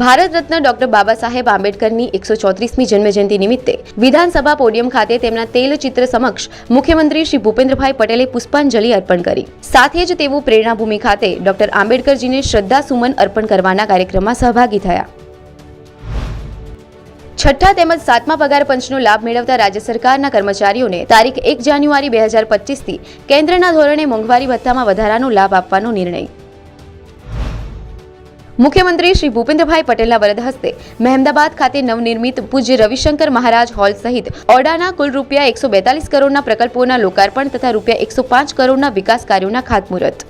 Bharat Ratna doctor Baba Saheb આંબેડકરની એકસો ચોત્રીસમી જન્મજયંતિ નિમિત્તે વિધાનસભા પોડિયમ ખાતે તેમના તેલચિત્ર સમક્ષ મુખ્યમંત્રી શ્રી ભૂપેન્દ્રભાઈ પટેલે પુષ્પાંજલિ અર્પણ કરી. સાથે જ તેઓ પ્રેરણાભૂમિ ખાતે ડોક્ટર આંબેડકરજીને શ્રદ્ધાસુમન અર્પણ કરવાના કાર્યક્રમમાં સહભાગી થયા. છઠ્ઠા તેમજ સાતમા પગાર પંચનો લાભ મેળવતા રાજ્ય સરકારના કર્મચારીઓને તારીખ એક જાન્યુઆરી બે હજાર પચીસથી કેન્દ્રના ધોરણે મોંઘવારી ભથ્થામાં વધારાનો લાભ આપવાનો નિર્ણય. મુખ્યમંત્રી શ્રી ભૂપેન્દ્રભાઈ પટેલના વરદ હસ્તે મહેમદાબાદ ખાતે નવનિર્મિત પૂજ્ય રવિશંકર મહારાજ હોલ સહિત ઓરડાના કુલ રૂપિયા એકસો બેતાલીસ કરોડના પ્રકલ્પોના લોકાર્પણ તથા રૂપિયા એકસો પાંચ કરોડના વિકાસ કાર્યોના ખાતમુહૂર્ત.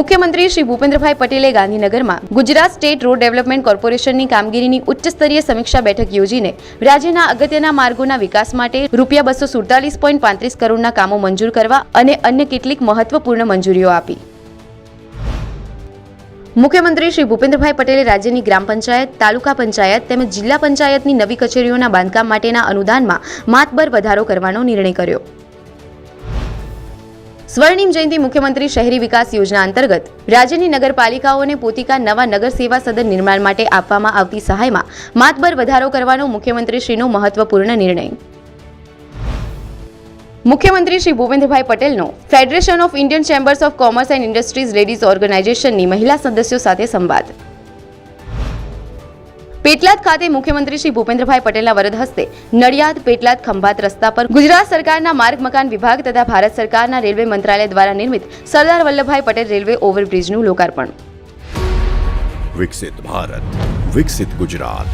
મુખ્યમંત્રી શ્રી ભૂપેન્દ્રભાઈ પટેલે ગાંધીનગરમાં ગુજરાત સ્ટેટ રોડ ડેવલપમેન્ટ કોર્પોરેશનની કામગીરીની ઉચ્ચ સ્તરીય સમીક્ષા બેઠક યોજીને રાજ્યના અગત્યના માર્ગોના વિકાસ માટે રૂપિયા બસો સુડતાલીસ પોઈન્ટ પાંત્રીસ કરોડના કામો મંજૂર કરવા અને અન્ય કેટલીક મહત્વપૂર્ણ મંજૂરીઓ આપી. મુખ્યમંત્રી શ્રી ભૂપેન્દ્રભાઈ પટેલે રાજ્યની ગ્રામ પંચાયત, તાલુકા પંચાયત તેમજ જિલ્લા પંચાયતની નવી કચેરીઓના બાંધકામ માટેના અનુદાનમાં માતબર વધારો કરવાનો નિર્ણય કર્યો. સ્વર્ણિમ જયંતિ મુખ્યમંત્રી શહેરી વિકાસ યોજના અંતર્ગત રાજ્યની નગરપાલિકાઓને પોતિકા નવા નગર સેવા સદન નિર્માણ માટે આપવામાં આવતી સહાયમાં માતબર વધારો કરવાનો મુખ્યમંત્રીશ્રીનો મહત્વપૂર્ણ નિર્ણય. મુખ્યમંત્રી શ્રી ભૂપેન્દ્રભાઈ પટેલનો federation of Indian chambers of commerce and industries ladies ઓર્ગેનાઇઝેશનની મહિલા સદસ્યો સાથે સંવાદ. પેટલાદ ખાતે મુખ્યમંત્રી શ્રી ભૂપેન્દ્રભાઈ પટેલના વરદ હસ્તે નડિયાદ પેટલાદ ખંભાત રસ્તા પર ગુજરાત સરકારના માર્ગ મકાન વિભાગ તથા ભારત સરકારના રેલવે મંત્રાલય દ્વારા નિર્મિત સરદાર વલ્લભભાઈ પટેલ રેલવે ઓવરબ્રિજનું લોકાર્પણ. વિકસિત ભારત, વિકસિત ગુજરાત.